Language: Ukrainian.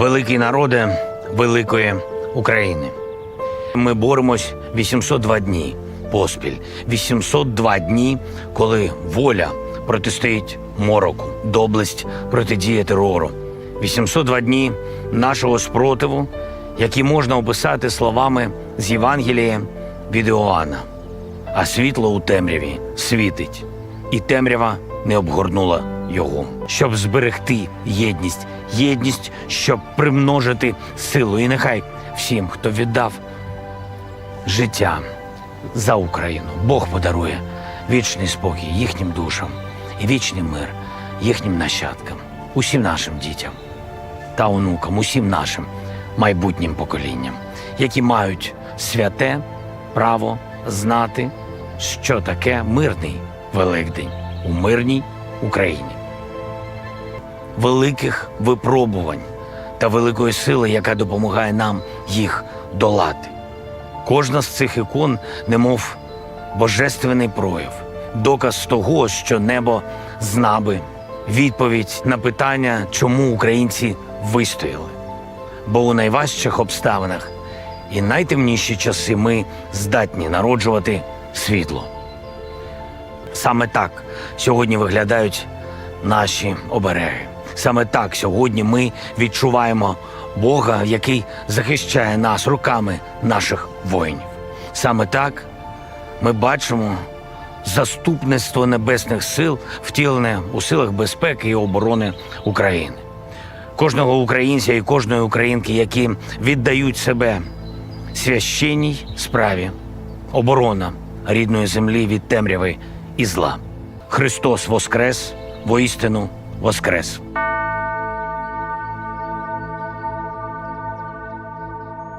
великий народе великої України. Ми боремось 802 дні поспіль. 802 дні, коли воля протистоїть мороку, доблесть протидіє терору. 802 дні нашого спротиву, які можна описати словами з Євангелія від Іоанна. А світло у темряві світить, і темрява не обгорнула його, щоб зберегти єдність, єдність, щоб примножити силу. І нехай всім, хто віддав життя за Україну, Бог подарує вічний спокій їхнім душам і вічний мир їхнім нащадкам, усім нашим дітям та онукам, усім нашим майбутнім поколінням, які мають святе право знати, що таке мирний Великдень у мирній Україні. Великих випробувань та великої сили, яка допомагає нам їх долати. Кожна з цих ікон, немов божественний прояв, доказ того, що небо знаби, відповідь на питання, чому українці вистояли. Бо у найважчих обставинах і найтемніші часи ми здатні народжувати світло. Саме так сьогодні виглядають наші обереги. Саме так сьогодні ми відчуваємо Бога, який захищає нас руками наших воїнів. Саме так ми бачимо заступництво небесних сил, втілене у силах безпеки і оборони України. Кожного українця і кожної українки, які віддають себе священній справі, оборона рідної землі від темряви і зла. Христос воскрес, воістину воскрес.